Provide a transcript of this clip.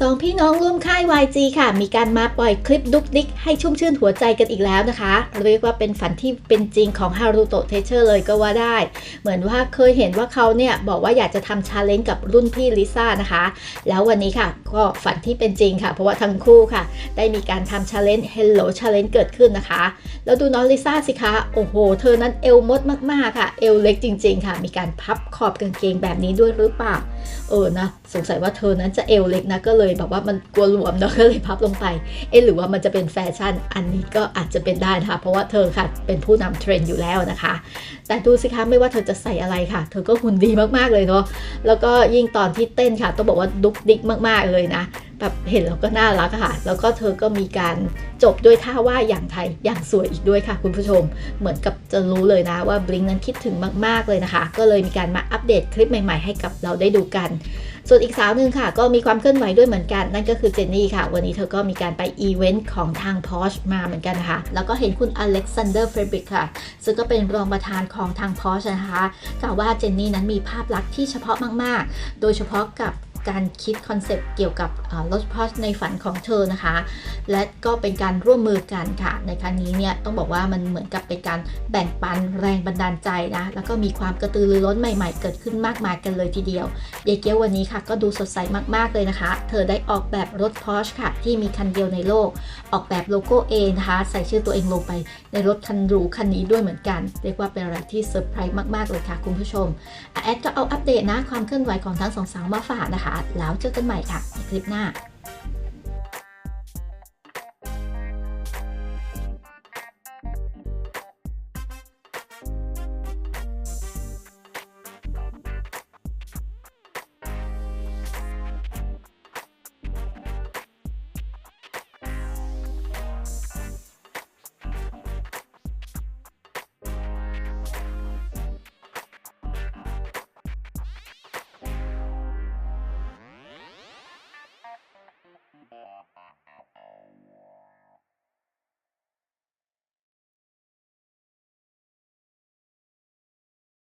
สองพี่น้องร่วมค่าย YG ค่ะ มีการมาปล่อยคลิปดุกดิกให้ชุ่มชื่นหัวใจกันอีกแล้วนะคะ เรียกว่าเป็นฝันที่เป็นจริงของฮารุโตะเทเชอร์เลยก็ว่าได้ เหมือนว่าเคยเห็นว่าเขาเนี่ย บอกว่าอยากจะทำชาเลนจ์กับรุ่นพี่ลิซ่านะคะ แล้ววันนี้ค่ะ ก็ฝันที่เป็นจริงค่ะ เพราะว่าทั้งคู่ค่ะ ได้มีการทำชาเลนจ์ Hello Challenge เกิดขึ้นนะคะ แล้วดูน้องลิซ่าสิคะ โอ้โห เธอนั้นเอวมดมากๆค่ะ เอวเล็กจริง ๆ ค่ะ มีการพับขอบกางเกงแบบนี้ด้วยหรือเปล่า เออนะ สงสัยว่าเธอนั้นจะเอวเล็กนะก็เลยแบบว่ามันกลัวหลวมเนาะก็เลยพับลงไป เอ๊ะหรือว่ามันจะเป็นแฟชั่น อันนี้ก็อาจจะเป็นได้นะคะ เพราะว่าเธอค่ะเป็นผู้นำเทรนด์อยู่แล้วนะคะ แต่ดูสิคะไม่ว่าเธอจะใส่อะไรค่ะ เธอก็หุ่นดีมากๆเลยเนาะ แล้วก็ยิ่งตอนที่เต้นค่ะต้องบอกว่าดุกดิกมากๆเลยนะ แบบเห็นแล้วก็น่ารักค่ะ แล้วก็เธอก็มีการจบด้วยท่าว่าอย่างไทยอย่างสวยอีกด้วยค่ะ คุณผู้ชม เหมือนกับจะรู้เลยนะว่าบลิงนั้นคิดถึงมาก ๆ เลยนะคะ ก็เลยมีการมาอัปเดตคลิปใหม่ๆ ให้กับเราได้ดูกัน ส่วนอีกสาวหนึ่งค่ะ ก็มีความเคลื่อนไหวด้วยเหมือนกัน นั่นก็คือเจนนี่ค่ะ วันนี้เธอก็มีการไปอีเวนต์ของทาง Porsche มาเหมือนกันนะคะแล้วก็เห็นคุณอเล็กซานเดอร์เฟรบิกค่ะ ซึ่งก็เป็นรองประธานของทาง Porsche นะคะกล่าวว่าเจนนี่นั้นมีภาพลักษณ์ที่เฉพาะมาก ๆ โดยเฉพาะกับ การคิดคอนเซปต์เกี่ยวกับรถ Porsche ในฝันของเธอนะคะ และก็เป็นการร่วมมือกันค่ะ ในครั้งนี้เนี่ยต้องบอกว่ามันเหมือนกับเป็นการแบ่งปันแรงบันดาลใจนะ แล้วก็มีความกระตือรือร้นใหม่ๆ เกิดขึ้นมากมายกันเลยทีเดียว เยเกียววันนี้ค่ะก็ดูสดใสมากๆเลยนะคะ เธอได้ออกแบบรถ Porsche ค่ะที่มีคันเดียวในโลก ออกแบบโลโก้ A นะคะใส่ชื่อตัวเองลงไปในรถคันหรูคันนี้ด้วยเหมือนกัน เรียกว่าเป็นอะไรที่เซอร์ไพรส์มากๆเลยค่ะคุณผู้ชมแอดก็เอาอัปเดตนะความเคลื่อนไหวของทั้งสองสาวมาฝากนะคะแล้วเจอกันใหม่ค่ะในคลิปหน้า